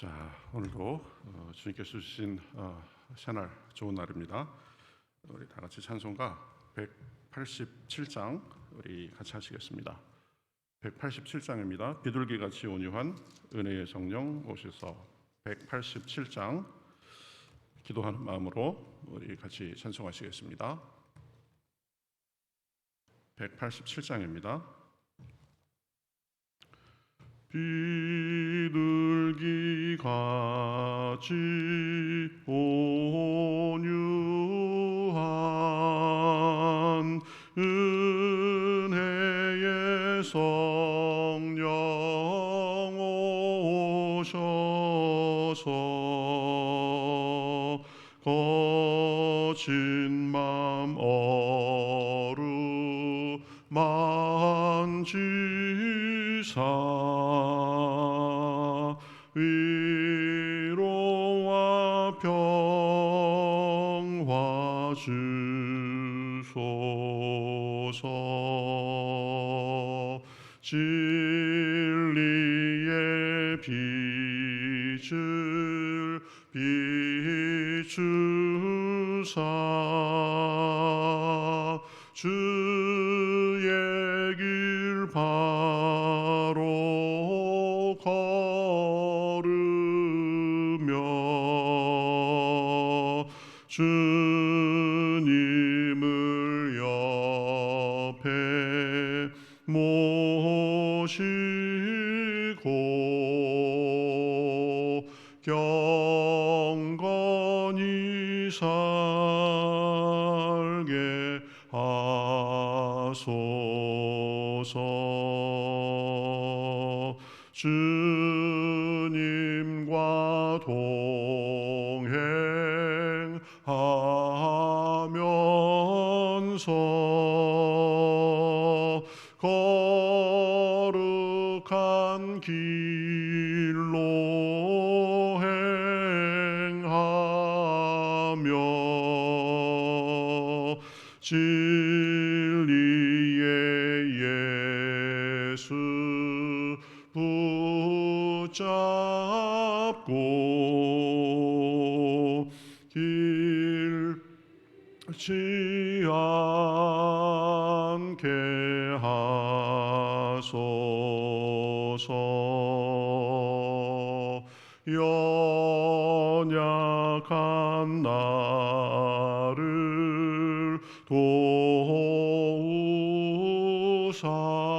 자 오늘도 어, 주님께서 주신 어, 새날 좋은 날입니다. 우리 다 같이 찬송가 187장 우리 같이 하시겠습니다. 187장입니다. 비둘기 같이 온유한 은혜의 성령 오셔서 187장 기도하는 마음으로 우리 같이 찬송하시겠습니다. 187장입니다. 비둘기 같이 온유 만지사 위로와 평화 주소서. 진리의 빛을 비추사 주 하소서. 주님과 동행하면서 거룩한 길로 행하며 진 붙잡고 길치 않게 하소서. 연약한 나를 도우사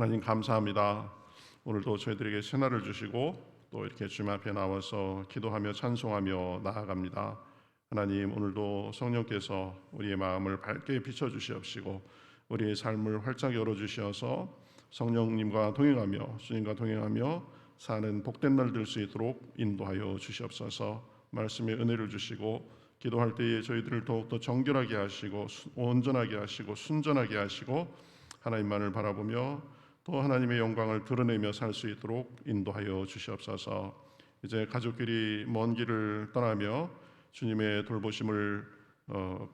하나님 감사합니다. 오늘도 저희들에게 새날을 주시고 또 이렇게 주님 앞에 나와서 기도하며 찬송하며 나아갑니다. 하나님 오늘도 성령께서 우리의 마음을 밝게 비춰 주시옵시고 우리의 삶을 활짝 열어 주시어서 성령님과 동행하며 주님과 동행하며 사는 복된 날 될 수 있도록 인도하여 주시옵소서. 말씀의 은혜를 주시고 기도할 때에 저희들을 더욱더 정결하게 하시고 수- 온전하게 하시고 순전하게 하시고 하나님만을 바라보며 또 하나님의 영광을 드러내며 살 수 있도록 인도하여 주시옵소서. 이제 가족끼리 먼 길을 떠나며 주님의 돌보심을 어,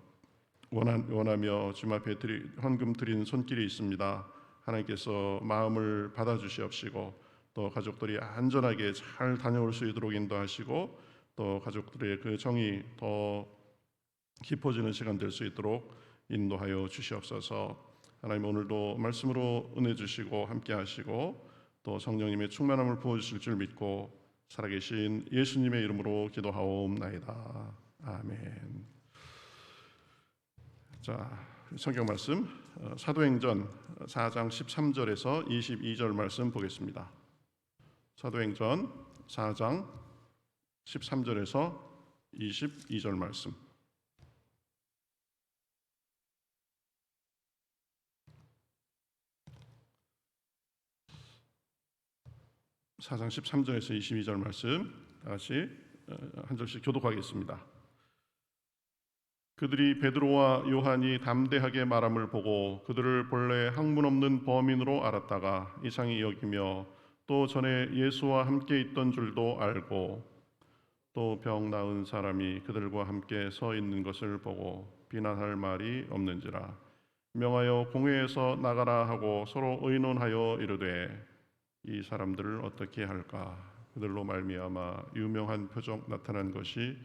원하, 원하며 주님 앞에 드리, 헌금 드린 손길이 있습니다. 하나님께서 마음을 받아 주시옵시고 또 가족들이 안전하게 잘 다녀올 수 있도록 인도하시고 또 가족들의 그 정이 더 깊어지는 시간 될 수 있도록 인도하여 주시옵소서. 하나님 오늘도 말씀으로 은혜 주시고 함께 하시고 또 성령님의 충만함을 부어 주실 줄 믿고 살아계신 예수님의 이름으로 기도하옵나이다. 아멘. 자, 성경 말씀 어, 사도행전 4장 13절에서 22절 말씀 보겠습니다. 사도행전 4장 13절에서 22절 말씀. 사장 13절에서 22절 말씀 다시 어, 한 절씩 교독하겠습니다. 그들이 베드로와 요한이 담대하게 말함을 보고 그들을 본래 학문 없는 범인으로 알았다가 이상히 여기며 또 전에 예수와 함께 있던 줄도 알고 또 병 나은 사람이 그들과 함께 서 있는 것을 보고 비난할 말이 없는지라 명하여 공회에서 나가라 하고 서로 의논하여 이르되 이 사람들을 어떻게 할까? 그들로 말미암아 유명한 표적 나타난 것이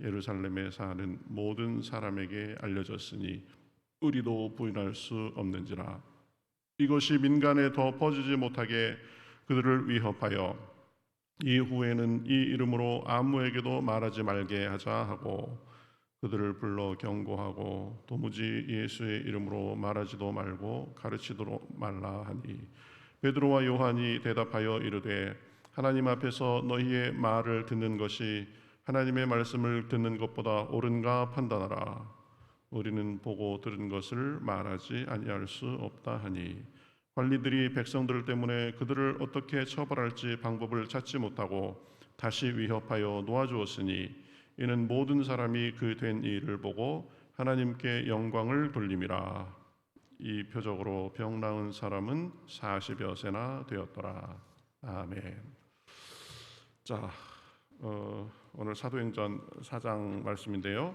예루살렘에 사는 모든 사람에게 알려졌으니 우리도 부인할 수 없는지라. 이것이 민간에 더 퍼지지 못하게 그들을 위협하여 이후에는 이 이름으로 아무에게도 말하지 말게 하자 하고 그들을 불러 경고하고 도무지 예수의 이름으로 말하지도 말고 가르치도록 말라 하니 베드로와 요한이 대답하여 이르되 하나님 앞에서 너희의 말을 듣는 것이 하나님의 말씀을 듣는 것보다 옳은가 판단하라. 우리는 보고 들은 것을 말하지 아니할 수 없다 하니 관리들이 백성들 때문에 그들을 어떻게 처벌할지 방법을 찾지 못하고 다시 위협하여 놓아주었으니 이는 모든 사람이 그 된 일을 보고 하나님께 영광을 돌림이라 이 표적으로 병 나은 사람은 40여 세나 되었더라. 아멘. 자 어, 오늘 사도행전 4장 말씀인데요.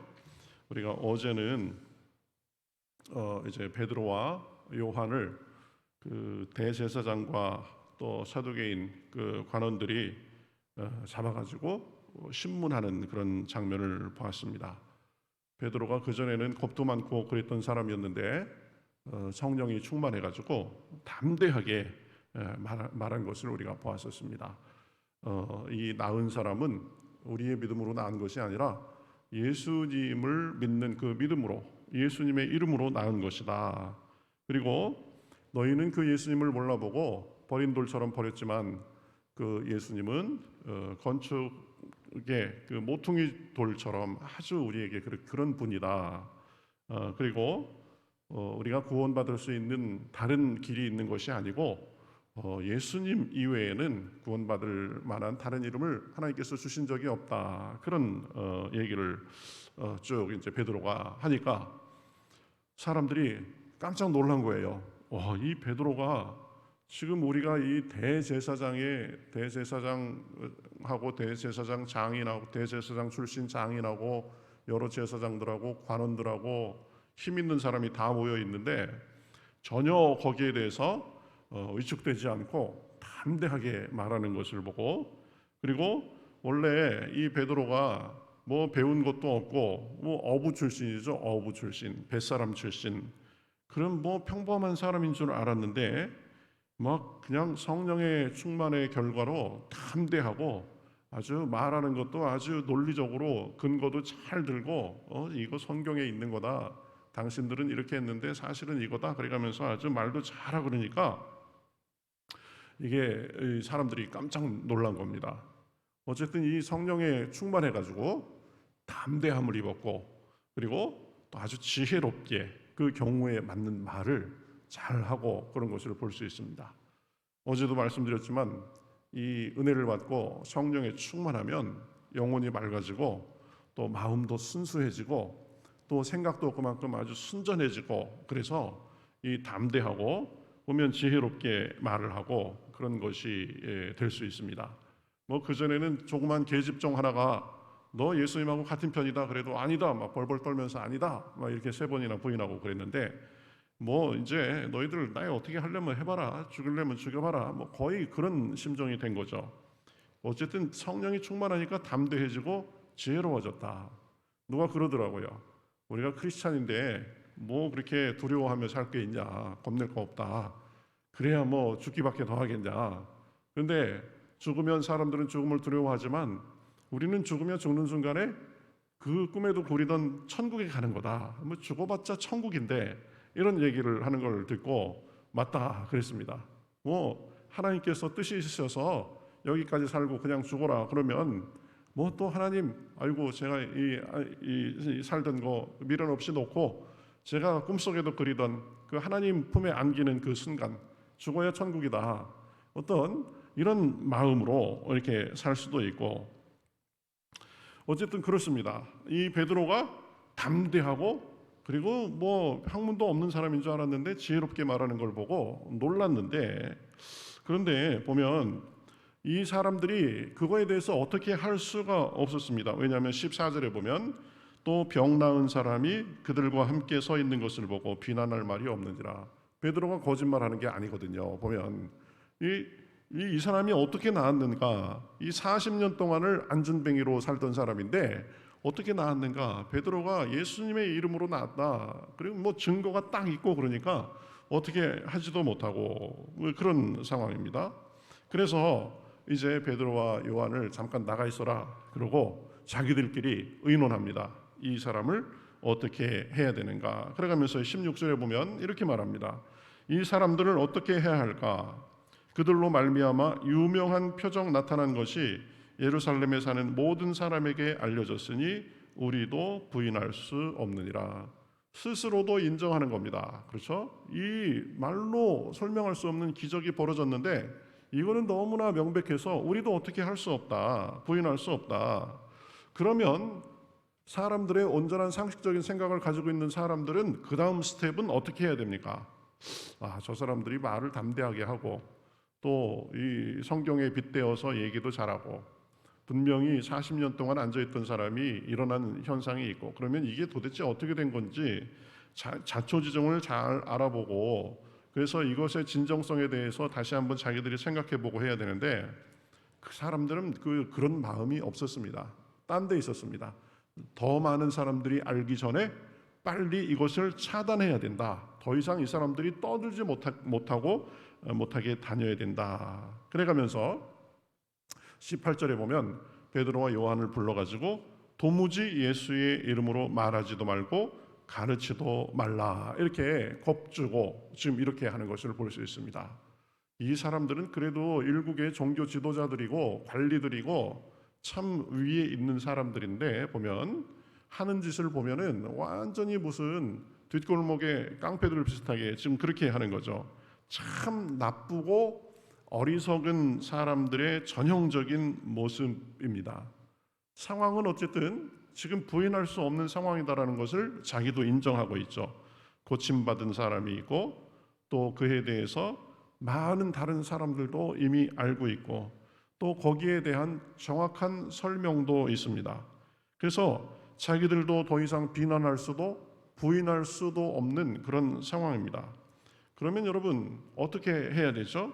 우리가 어제는 어, 이제 베드로와 요한을 그 대제사장과 또 사두개인 그 관원들이 어, 잡아가지고 신문하는 그런 장면을 보았습니다. 베드로가 그 전에는 겁도 많고 그랬던 사람이었는데 어, 성령이 충만해가지고 담대하게 말한 것을 우리가 보았었습니다. 어, 이 나은 사람은 우리의 믿음으로 나은 것이 아니라 예수님을 믿는 그 믿음으로 예수님의 이름으로 낳은 것이다. 그리고 너희는 그 예수님을 몰라보고 버린 돌처럼 버렸지만 그 예수님은 어, 건축의 그 모퉁이 돌처럼 아주 우리에게 그런 분이다. 어, 그리고 어, 우리가 구원받을 수 있는 다른 길이 있는 것이 아니고 예수님 이외에는 구원받을 만한 다른 이름을 하나님께서 주신 적이 없다. 그런 얘기를 쭉 이제 베드로가 하니까 사람들이 깜짝 놀란 거예요. 와, 이 베드로가 지금 우리가 이 대제사장의 대제사장하고 대제사장 장인하고 대제사장 출신 장인하고 여러 제사장들하고 관원들하고 힘 있는 사람이 다 모여 있는데 전혀 거기에 대해서 어, 위축되지 않고 담대하게 말하는 것을 보고 그리고 원래 이 베드로가 뭐 배운 것도 없고 뭐 어부 출신이죠 어부 출신 뱃사람 출신 그런 뭐 평범한 사람인 줄 알았는데 막 그냥 성령의 충만의 결과로 담대하고 아주 말하는 것도 아주 논리적으로 근거도 잘 들고 어 이거 성경에 있는 거다. 당신들은 이렇게 했는데 사실은 이거다. 그래가면서 아주 말도 잘하고 그러니까 이게 사람들이 깜짝 놀란 겁니다. 어쨌든 이 성령에 충만해 가지고 담대함을 입었고 그리고 또 아주 지혜롭게 그 경우에 맞는 말을 잘 하고 그런 것을 볼 수 있습니다. 어제도 말씀드렸지만 이 은혜를 받고 성령에 충만하면 영혼이 맑아지고 또 마음도 순수해지고 또 생각도 그만큼 아주 순전해지고 그래서 이 담대하고 보면 지혜롭게 말을 하고 그런 것이 예, 될수 있습니다. 뭐 그전에는 조그만 계집종 하나가 너 예수님하고 같은 편이다 그래도 아니다 막 벌벌 떨면서 아니다 막 이렇게 세 번이나 부인하고 그랬는데 뭐 이제 너희들 나에 어떻게 하려면 해봐라 죽을려면 죽여봐라 뭐 거의 그런 심정이 된 거죠. 어쨌든 성령이 충만하니까 담대해지고 지혜로워졌다. 누가 그러더라고요 우리가 크리스찬인데 뭐 그렇게 두려워하며 살 게 있냐 겁낼 거 없다 그래야 뭐 죽기밖에 더 하겠냐 그런데 죽으면 사람들은 죽음을 두려워하지만 우리는 죽으면 죽는 순간에 그 꿈에도 그리던 천국에 가는 거다. 뭐 죽어봤자 천국인데 이런 얘기를 하는 걸 듣고 맞다 그랬습니다. 뭐 하나님께서 뜻이 있으셔서 여기까지 살고 그냥 죽어라 그러면 뭐 또 하나님 아이고 제가 이, 이, 이 살던 거 미련 없이 놓고 제가 꿈속에도 그리던 그 하나님 품에 안기는 그 순간 죽어야 천국이다 어떤 이런 마음으로 이렇게 살 수도 있고 어쨌든 그렇습니다. 이 베드로가 담대하고 그리고 뭐 학문도 없는 사람인 줄 알았는데 지혜롭게 말하는 걸 보고 놀랐는데 그런데 보면 이 사람들이 그거에 대해서 어떻게 할 수가 없었습니다. 왜냐하면 14절에 보면 또 병 나은 사람이 그들과 함께 서 있는 것을 보고 비난할 말이 없는지라. 베드로가 거짓말하는 게 아니거든요. 보면 이, 이, 이 사람이 어떻게 나았는가? 이 40년 동안을 안전뱅이로 살던 사람인데 어떻게 나았는가? 베드로가 예수님의 이름으로 나았다. 그리고 뭐 증거가 딱 있고 그러니까 어떻게 하지도 못하고 뭐 그런 상황입니다. 그래서 이제 베드로와 요한을 잠깐 나가 있어라. 그러고 자기들끼리 의논합니다. 이 사람을 어떻게 해야 되는가? 그래가면서 16절에 보면 이렇게 말합니다. 이 사람들을 어떻게 해야 할까? 그들로 말미암아 유명한 표적 나타난 것이 예루살렘에 사는 모든 사람에게 알려졌으니 우리도 부인할 수 없느니라. 스스로도 인정하는 겁니다. 그렇죠? 이 말로 설명할 수 없는 기적이 벌어졌는데 이거는 너무나 명백해서 우리도 어떻게 할 수 없다. 부인할 수 없다. 그러면 사람들의 온전한 상식적인 생각을 가지고 있는 사람들은 그 다음 스텝은 어떻게 해야 됩니까? 아, 저 사람들이 말을 담대하게 하고 또 이 성경에 빗대어서 얘기도 잘하고 분명히 40년 동안 앉아있던 사람이 일어난 현상이 있고 그러면 이게 도대체 어떻게 된 건지 자, 자초지종을 잘 알아보고 그래서 이것의 진정성에 대해서 다시 한번 자기들이 생각해 보고 해야 되는데 그 사람들은 그 그런 마음이 없었습니다. 딴 데 있었습니다. 더 많은 사람들이 알기 전에 빨리 이것을 차단해야 된다. 더 이상 이 사람들이 떠들지 못하, 못하고 어, 못하게 다녀야 된다. 그래가면서 18절에 보면 베드로와 요한을 불러가지고 도무지 예수의 이름으로 말하지도 말고 가르치도 말라 이렇게 겁주고 지금 이렇게 하는 것을 볼 수 있습니다. 이 사람들은 그래도 일국의 종교 지도자들이고 관리들이고 참 위에 있는 사람들인데 보면 하는 짓을 보면은 완전히 무슨 뒷골목의 깡패들 비슷하게 지금 그렇게 하는 거죠. 참 나쁘고 어리석은 사람들의 전형적인 모습입니다. 상황은 어쨌든 지금 부인할 수 없는 상황이다라는 것을 자기도 인정하고 있죠. 고침받은 사람이 있고 또 그에 대해서 많은 다른 사람들도 이미 알고 있고 또 거기에 대한 정확한 설명도 있습니다. 그래서 자기들도 더 이상 비난할 수도 부인할 수도 없는 그런 상황입니다. 그러면 여러분 어떻게 해야 되죠?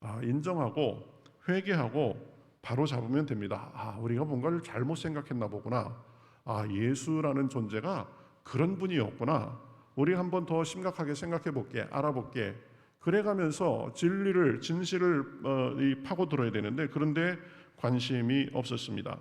아, 인정하고 회개하고 바로 잡으면 됩니다. 아, 우리가 뭔가를 잘못 생각했나 보구나. 아, 예수라는 존재가 그런 분이었구나. 우리 한번 더 심각하게 생각해 볼게, 알아볼게. 그래가면서 진리를, 진실을 어, 이 파고 들어야 되는데 그런데 관심이 없었습니다.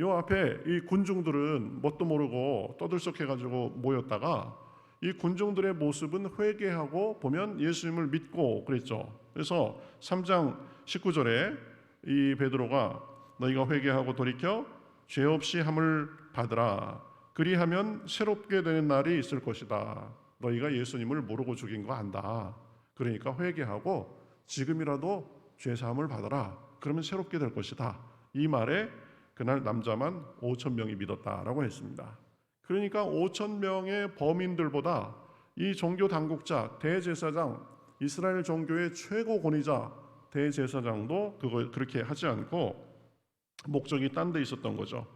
요 앞에 이 군중들은 뭣도 모르고 떠들썩해가지고 모였다가 이 군중들의 모습은 회개하고 보면 예수님을 믿고 그랬죠. 그래서 3장 19절에 이 베드로가 너희가 회개하고 돌이켜 죄 없이 함을 받으라. 그리하면 새롭게 되는 날이 있을 것이다. 너희가 예수님을 모르고 죽인 거 안다. 그러니까 회개하고 지금이라도 죄 사함을 받아라. 그러면 새롭게 될 것이다. 이 말에 그날 남자만 5천 명이 믿었다라고 했습니다. 그러니까 5천 명의 범인들보다 이 종교 당국자 대제사장 이스라엘 종교의 최고 권위자 대제사장도 그거 그렇게 하지 않고 목적이 딴 데 있었던 거죠.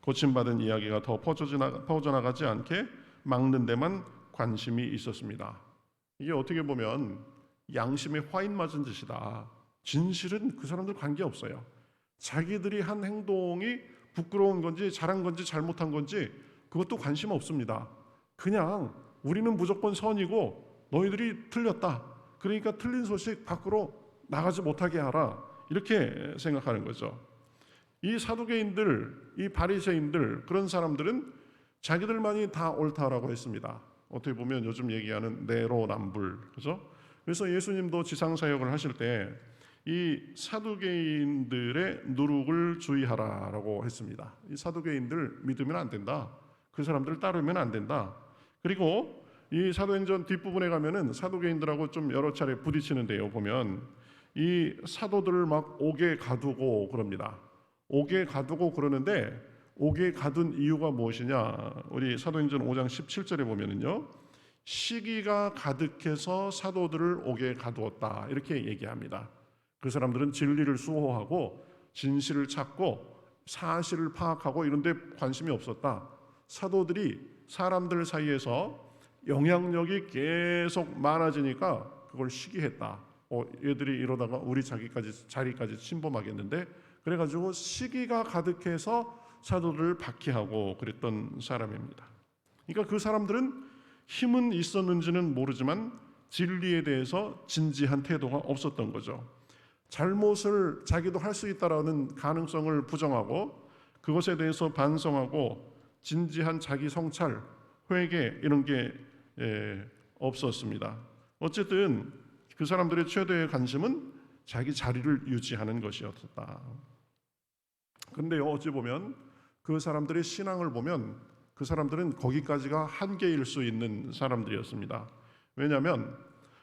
고침받은 이야기가 더 퍼져나, 퍼져나가지 않게 막는 데만 관심이 있었습니다. 이게 어떻게 보면 양심에 화인 맞은 짓이다. 진실은 그 사람들 관계 없어요. 자기들이 한 행동이 부끄러운 건지 잘한 건지 잘못한 건지 그것도 관심 없습니다. 그냥 우리는 무조건 선이고 너희들이 틀렸다. 그러니까 틀린 소식 밖으로 나가지 못하게 하라. 이렇게 생각하는 거죠. 이 사두개인들, 이 바리새인들 그런 사람들은 자기들만이 다 옳다라고 했습니다. 어떻게 보면 요즘 얘기하는 내로남불, 그죠? 그래서 예수님도 지상 사역을 하실 때 이 사두개인들의 누룩을 주의하라라고 했습니다. 이 사두개인들 믿으면 안 된다. 그 사람들 따르면 안 된다. 그리고 이 사도행전 뒷부분에 가면은 사도개인들하고 좀 여러 차례 부딪히는데요. 보면 이 사도들을 막 옥에 가두고 그럽니다. 옥에 가두고 그러는데 옥에 가둔 이유가 무엇이냐? 우리 사도행전 5장 17절에 보면은요. 시기가 가득해서 사도들을 옥에 가두었다. 이렇게 얘기합니다. 그 사람들은 진리를 수호하고 진실을 찾고 사실을 파악하고 이런 데 관심이 없었다. 사도들이 사람들 사이에서 영향력이 계속 많아지니까 그걸 시기했다. 어, 얘들이 이러다가 우리 자기까지 자리까지 침범하겠는데 그래가지고 시기가 가득해서 사도들을 박해하고 그랬던 사람입니다. 그러니까 그 사람들은 힘은 있었는지는 모르지만 진리에 대해서 진지한 태도가 없었던 거죠. 잘못을 자기도 할 수 있다라는 가능성을 부정하고 그것에 대해서 반성하고 진지한 자기 성찰, 회개 이런 게 예, 없었습니다. 어쨌든 그 사람들의 최대의 관심은 자기 자리를 유지하는 것이었다. 근데요, 어찌 보면 그 사람들의 신앙을 보면 그 사람들은 거기까지가 한계일 수 있는 사람들이었습니다. 왜냐하면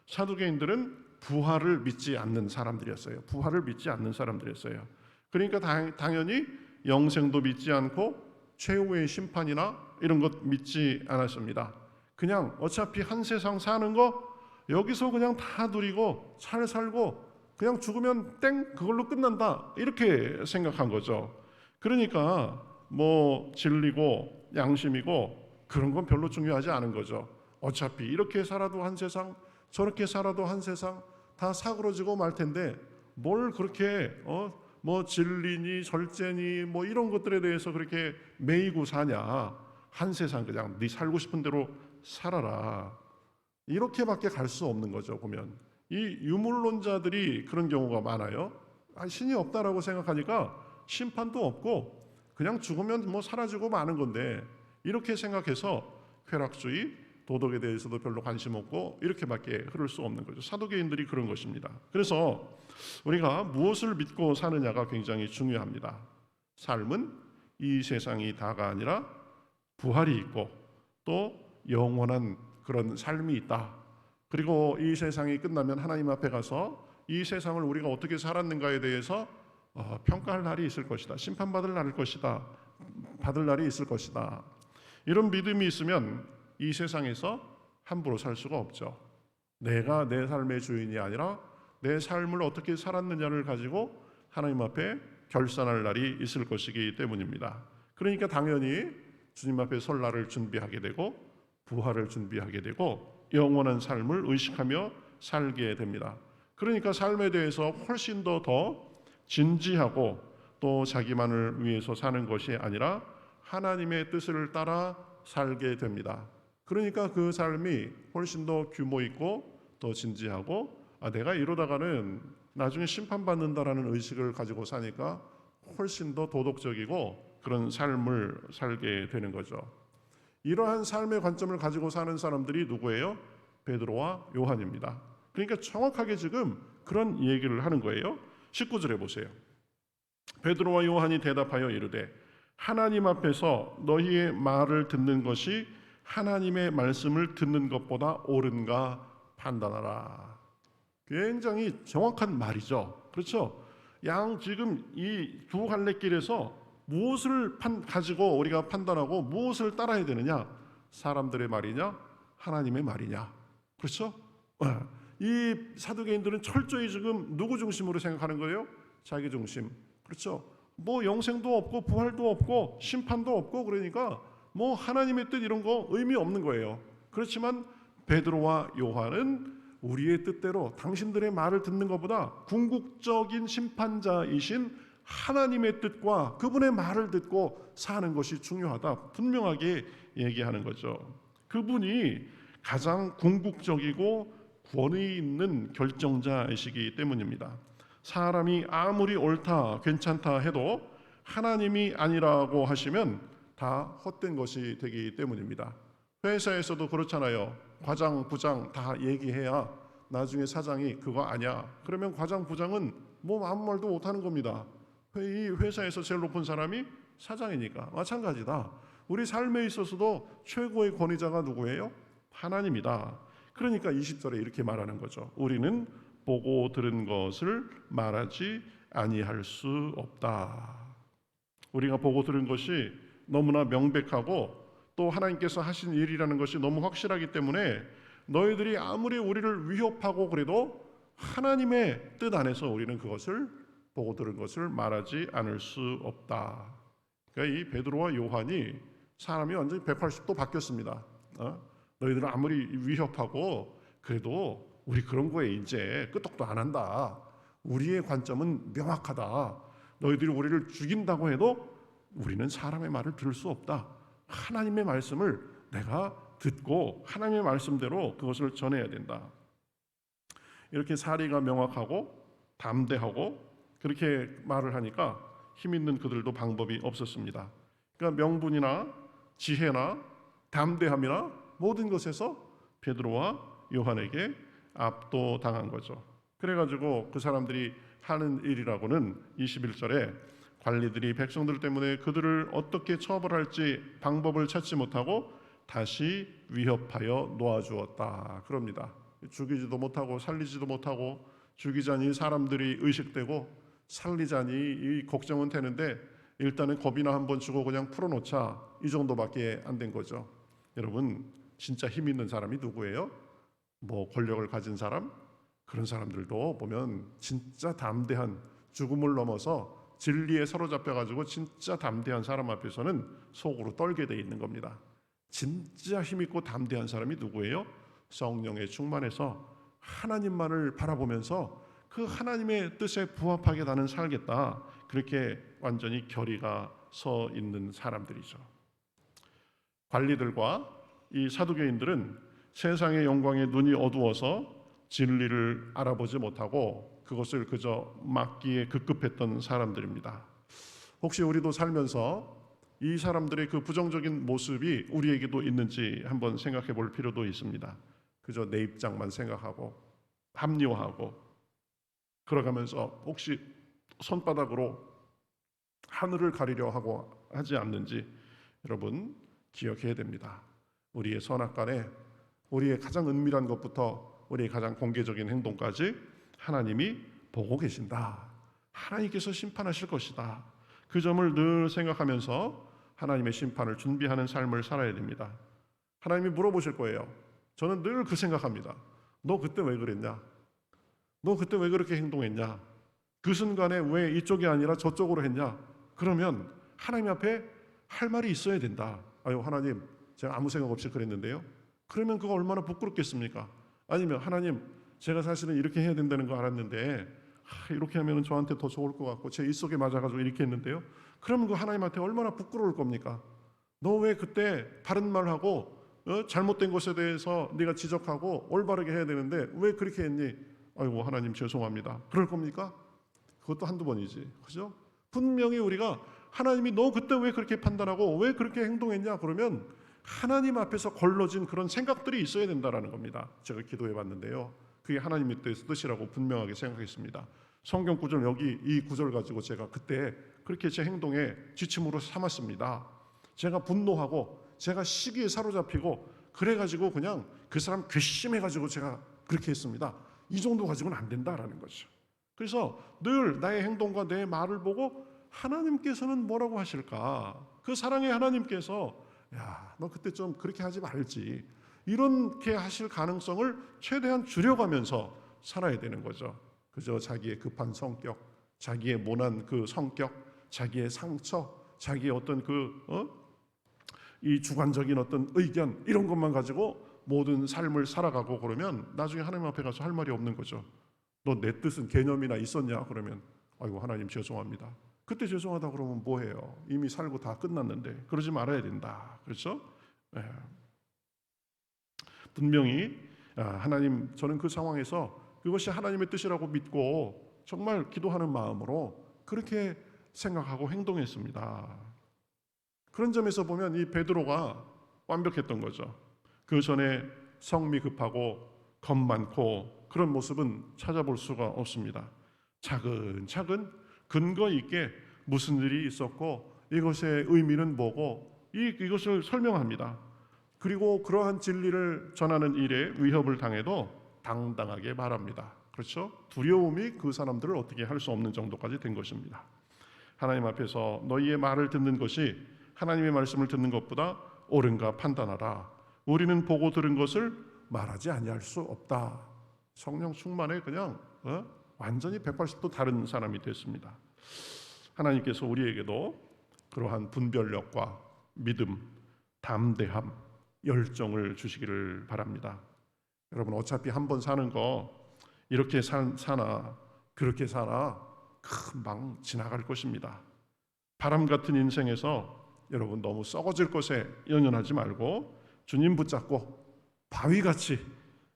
사두개인들은 부활을 믿지 않는 사람들이었어요. 부활을 믿지 않는 사람들이었어요. 그러니까 당, 당연히 영생도 믿지 않고 최후의 심판이나 이런 것 믿지 않았습니다. 그냥 어차피 한 세상 사는 거 여기서 그냥 다 누리고 잘 살고 그냥 죽으면 땡 그걸로 끝난다 이렇게 생각한 거죠. 그러니까 뭐 진리고 양심이고 그런 건 별로 중요하지 않은 거죠. 어차피 이렇게 살아도 한 세상 저렇게 살아도 한 세상 다 사그러지고 말 텐데 뭘 그렇게 어 뭐 진리니 절제니 뭐 이런 것들에 대해서 그렇게 매이고 사냐 한 세상 그냥 네 살고 싶은 대로 살아라 이렇게밖에 갈 수 없는 거죠 보면 이 유물론자들이 그런 경우가 많아요 아, 신이 없다라고 생각하니까 심판도 없고 그냥 죽으면 뭐 사라지고 마는 건데 이렇게 생각해서 쾌락주의 도덕에 대해서도 별로 관심 없고 이렇게밖에 흐를 수 없는 거죠. 사도계인들이 그런 것입니다. 그래서 우리가 무엇을 믿고 사느냐가 굉장히 중요합니다. 삶은 이 세상이 다가 아니라 부활이 있고 또 영원한 그런 삶이 있다. 그리고 이 세상이 끝나면 하나님 앞에 가서 이 세상을 우리가 어떻게 살았는가에 대해서 어, 평가할 날이 있을 것이다. 심판받을 날일 것이다. 받을 날이 있을 것이다. 이런 믿음이 있으면 이 세상에서 함부로 살 수가 없죠. 내가 내 삶의 주인이 아니라 내 삶을 어떻게 살았느냐를 가지고 하나님 앞에 결산할 날이 있을 것이기 때문입니다. 그러니까 당연히 주님 앞에 설 날을 준비하게 되고 부활을 준비하게 되고 영원한 삶을 의식하며 살게 됩니다. 그러니까 삶에 대해서 훨씬 더 더 진지하고 또 자기만을 위해서 사는 것이 아니라 하나님의 뜻을 따라 살게 됩니다. 그러니까 그 삶이 훨씬 더 규모 있고 더 진지하고 아, 내가 이러다가는 나중에 심판받는다라는 의식을 가지고 사니까 훨씬 더 도덕적이고 그런 삶을 살게 되는 거죠. 이러한 삶의 관점을 가지고 사는 사람들이 누구예요? 베드로와 요한입니다. 그러니까 정확하게 지금 그런 얘기를 하는 거예요. 19절에 보세요. 베드로와 요한이 대답하여 이르되 하나님 앞에서 너희의 말을 듣는 것이 하나님의 말씀을 듣는 것보다 옳은가 판단하라. 굉장히 정확한 말이죠. 그렇죠? 양 지금 이 두 갈래길에서 무엇을 판, 가지고 우리가 판단하고 무엇을 따라야 되느냐? 사람들의 말이냐? 하나님의 말이냐? 그렇죠? 이 사두개인들은 철저히 지금 누구 중심으로 생각하는 거예요? 자기 중심. 그렇죠? 뭐 영생도 없고 부활도 없고 심판도 없고 그러니까 뭐 하나님의 뜻 이런 거 의미 없는 거예요. 그렇지만 베드로와 요한은 우리의 뜻대로 당신들의 말을 듣는 것보다 궁극적인 심판자이신 하나님의 뜻과 그분의 말을 듣고 사는 것이 중요하다. 분명하게 얘기하는 거죠. 그분이 가장 궁극적이고 권위 있는 결정자이시기 때문입니다. 사람이 아무리 옳다, 괜찮다 해도 하나님이 아니라고 하시면 다 헛된 것이 되기 때문입니다. 회사에서도 그렇잖아요. 과장, 부장 다 얘기해야 나중에 사장이 그거 아니야. 그러면 과장, 부장은 뭐 아무 말도 못 하는 겁니다. 이 회사에서 제일 높은 사람이 사장이니까 마찬가지다. 우리 삶에 있어서도 최고의 권위자가 누구예요? 하나님이다. 그러니까 20절에 이렇게 말하는 거죠. 우리는 보고 들은 것을 말하지 아니할 수 없다. 우리가 보고 들은 것이 너무나 명백하고 또 하나님께서 하신 일이라는 것이 너무 확실하기 때문에 너희들이 아무리 우리를 위협하고 그래도 하나님의 뜻 안에서 우리는 그것을 보고 들은 것을 말하지 않을 수 없다. 그러니까 이 베드로와 요한이 사람이 완전히 180도 바뀌었습니다. 어? 너희들은 아무리 위협하고 그래도 우리 그런 거에 이제 끄떡도 안 한다. 우리의 관점은 명확하다. 너희들이 우리를 죽인다고 해도 우리는 사람의 말을 들을 수 없다. 하나님의 말씀을 내가 듣고 하나님의 말씀대로 그것을 전해야 된다. 이렇게 사리가 명확하고 담대하고 그렇게 말을 하니까 힘 있는 그들도 방법이 없었습니다. 그러니까 명분이나 지혜나 담대함이나 모든 것에서 베드로와 요한에게 압도당한 거죠. 그래가지고 그 사람들이 하는 일이라고는 21절에 관리들이 백성들 때문에 그들을 어떻게 처벌할지 방법을 찾지 못하고 다시 위협하여 놓아주었다. 그럽니다. 죽이지도 못하고 살리지도 못하고 죽이자니 사람들이 의식되고 살리자니 이 걱정은 되는데 일단은 겁이나 한 번 주고 그냥 풀어놓자 이 정도밖에 안 된 거죠. 여러분 진짜 힘 있는 사람이 누구예요? 뭐 권력을 가진 사람 그런 사람들도 보면 진짜 담대한 죽음을 넘어서 진리에 사로잡혀 가지고 진짜 담대한 사람 앞에서는 속으로 떨게 돼 있는 겁니다. 진짜 힘 있고 담대한 사람이 누구예요? 성령에 충만해서 하나님만을 바라보면서 그 하나님의 뜻에 부합하게 나는 살겠다. 그렇게 완전히 결의가 서 있는 사람들이죠. 관리들과 이 사두개인들은 세상의 영광에 눈이 어두워서 진리를 알아보지 못하고 그것을 그저 막기에 급급했던 사람들입니다. 혹시 우리도 살면서 이 사람들의 그 부정적인 모습이 우리에게도 있는지 한번 생각해 볼 필요도 있습니다. 그저 내 입장만 생각하고 합리화하고 걸어가면서 혹시 손바닥으로 하늘을 가리려 하고 하지 않는지 여러분 기억해야 됩니다. 우리의 선악 간에 우리의 가장 은밀한 것부터 우리의 가장 공개적인 행동까지 하나님이 보고 계신다. 하나님께서 심판하실 것이다. 그 점을 늘 생각하면서 하나님의 심판을 준비하는 삶을 살아야 됩니다. 하나님이 물어보실 거예요. 저는 늘 그 생각합니다. 너 그때 왜 그랬냐? 너 그때 왜 그렇게 행동했냐? 그 순간에 왜 이쪽이 아니라 저쪽으로 했냐? 그러면 하나님 앞에 할 말이 있어야 된다. 아유, 하나님, 제가 아무 생각 없이 그랬는데요. 그러면 그거 얼마나 부끄럽겠습니까? 아니면 하나님, 제가 사실은 이렇게 해야 된다는 거 알았는데 하, 이렇게 하면 저한테 더 좋을 것 같고 제 입속에 맞아가지고 이렇게 했는데요. 그러면 그 하나님한테 얼마나 부끄러울 겁니까? 너 왜 그때 바른 말하고 어? 잘못된 것에 대해서 네가 지적하고 올바르게 해야 되는데 왜 그렇게 했니? 아이고 하나님 죄송합니다. 그럴 겁니까? 그것도 한두 번이지. 그죠? 분명히 우리가 하나님이 너 그때 왜 그렇게 판단하고 왜 그렇게 행동했냐 그러면 하나님 앞에서 걸러진 그런 생각들이 있어야 된다라는 겁니다. 제가 기도해 봤는데요. 그게 하나님의 뜻이라고 분명하게 생각했습니다. 성경 구절 여기 이 구절 가지고 제가 그때 그렇게 제 행동에 지침으로 삼았습니다. 제가 분노하고 제가 시기에 사로잡히고 그래 가지고 그냥 그 사람 괘씸해 가지고 제가 그렇게 했습니다. 이 정도 가지고는 안 된다라는 거죠. 그래서 늘 나의 행동과 내 말을 보고 하나님께서는 뭐라고 하실까? 그 사랑의 하나님께서 야, 너 그때 좀 그렇게 하지 말지. 이렇게 하실 가능성을 최대한 줄여가면서 살아야 되는 거죠. 그저 자기의 급한 성격, 자기의 모난 그 성격, 자기의 상처, 자기의 어떤 그 어? 이 주관적인 어떤 의견 이런 것만 가지고 모든 삶을 살아가고 그러면 나중에 하나님 앞에 가서 할 말이 없는 거죠. 너 내 뜻은 개념이나 있었냐? 그러면 아이고 하나님 죄송합니다. 그때 죄송하다 그러면 뭐해요? 이미 살고 다 끝났는데 그러지 말아야 된다. 그렇죠? 네. 분명히 아, 하나님 저는 그 상황에서 그것이 하나님의 뜻이라고 믿고 정말 기도하는 마음으로 그렇게 생각하고 행동했습니다. 그런 점에서 보면 이 베드로가 완벽했던 거죠. 그 전에 성미 급하고 겁 많고 그런 모습은 찾아볼 수가 없습니다. 차근차근 근거 있게 무슨 일이 있었고 이것의 의미는 뭐고 이, 이것을 설명합니다. 그리고 그러한 진리를 전하는 일에 위협을 당해도 당당하게 말합니다. 그렇죠? 두려움이 그 사람들을 어떻게 할 수 없는 정도까지 된 것입니다. 하나님 앞에서 너희의 말을 듣는 것이 하나님의 말씀을 듣는 것보다 옳은가 판단하라. 우리는 보고 들은 것을 말하지 아니할 수 없다. 성령 충만에 그냥 어? 완전히 180도 다른 사람이 됐습니다. 하나님께서 우리에게도 그러한 분별력과 믿음, 담대함, 열정을 주시기를 바랍니다. 여러분 어차피 한 번 사는 거 이렇게 사, 사나 그렇게 사나 금방 지나갈 것입니다. 바람 같은 인생에서 여러분 너무 썩어질 것에 연연하지 말고 주님 붙잡고 바위같이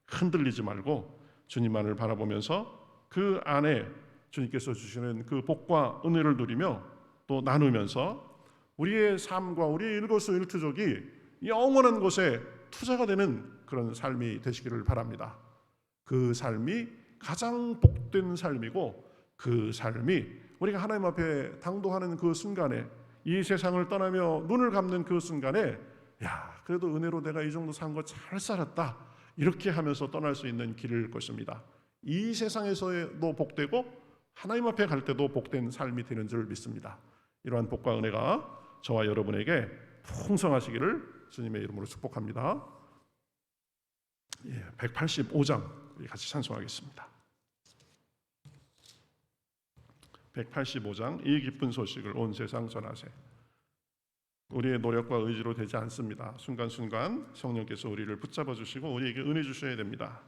흔들리지 말고 주님만을 바라보면서 그 안에 주님께서 주시는 그 복과 은혜를 누리며 또 나누면서 우리의 삶과 우리의 일거수일투족이 영원한 곳에 투자가 되는 그런 삶이 되시기를 바랍니다. 그 삶이 가장 복된 삶이고 그 삶이 우리가 하나님 앞에 당도하는 그 순간에 이 세상을 떠나며 눈을 감는 그 순간에 야 그래도 은혜로 내가 이 정도 산 거 잘 살았다 이렇게 하면서 떠날 수 있는 길일 것입니다. 이 세상에서도 복되고 하나님 앞에 갈 때도 복된 삶이 되는 줄 믿습니다. 이러한 복과 은혜가 저와 여러분에게 풍성하시기를 주님의 이름으로 축복합니다. 예, 185장 우리 같이 찬송하겠습니다. 185장 이 기쁜 소식을 온 세상 전하세. 우리의 노력과 의지로 되지 않습니다. 순간순간 성령께서 우리를 붙잡아 주시고 우리에게 은혜 주셔야 됩니다.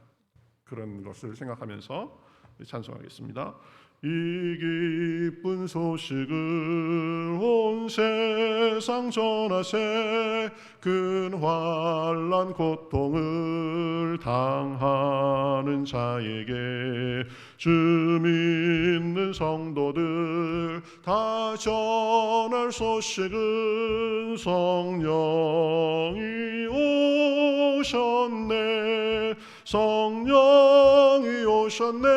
그런 것을 생각하면서 찬송하겠습니다. 이 기쁜 소식을 온 세상 전하세 근환란 고통을 당하는 자에게 주 믿는 성도들 다 전할 소식은 성령이 오셨네. 성령이 오셨네.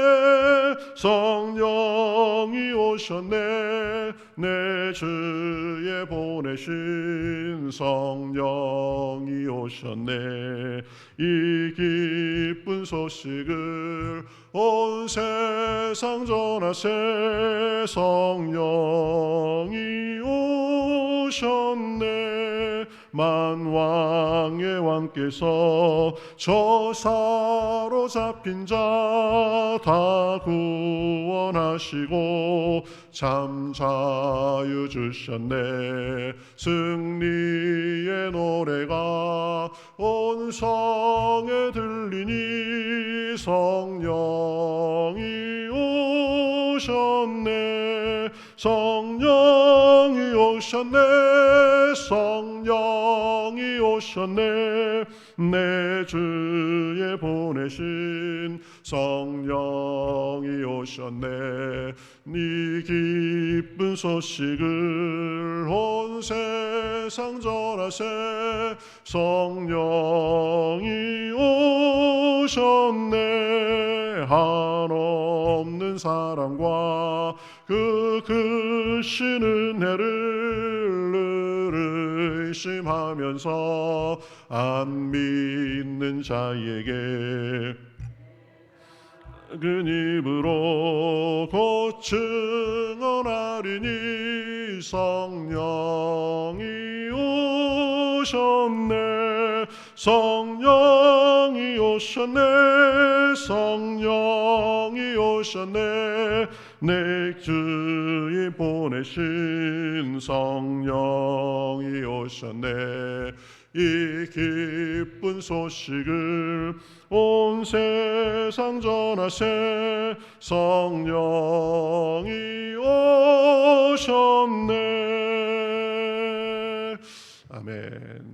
성령이 오셨네. 내 주에 보내신 성령이 오셨네. 이 기쁜 소식을 온 세상 전하세 성령이 오셨네. 만왕의 왕께서 저 사로 잡힌 자 다 구원하시고 참 자유 주셨네. 승리의 노래가 온 성에 들리니 성령이 오셨네. 성령이 오셨네. 성령이 오셨네. 내 주에 보내신 성령이 오셨네. 네 기쁜 소식을 온 세상 전하세. 성령이 오셨네. 한없는 사랑과 그 크신 은혜를 늘 의심하면서 안 믿는 자에게 그 입으로 곧 증언하리니 성령이 오셨네. 성령이 오셨네. 성령이 오셨네. 내 주에 보내신 성령이 오셨네 이 기쁜 소식을 온 세상 전하세 성령이 오셨네. 아멘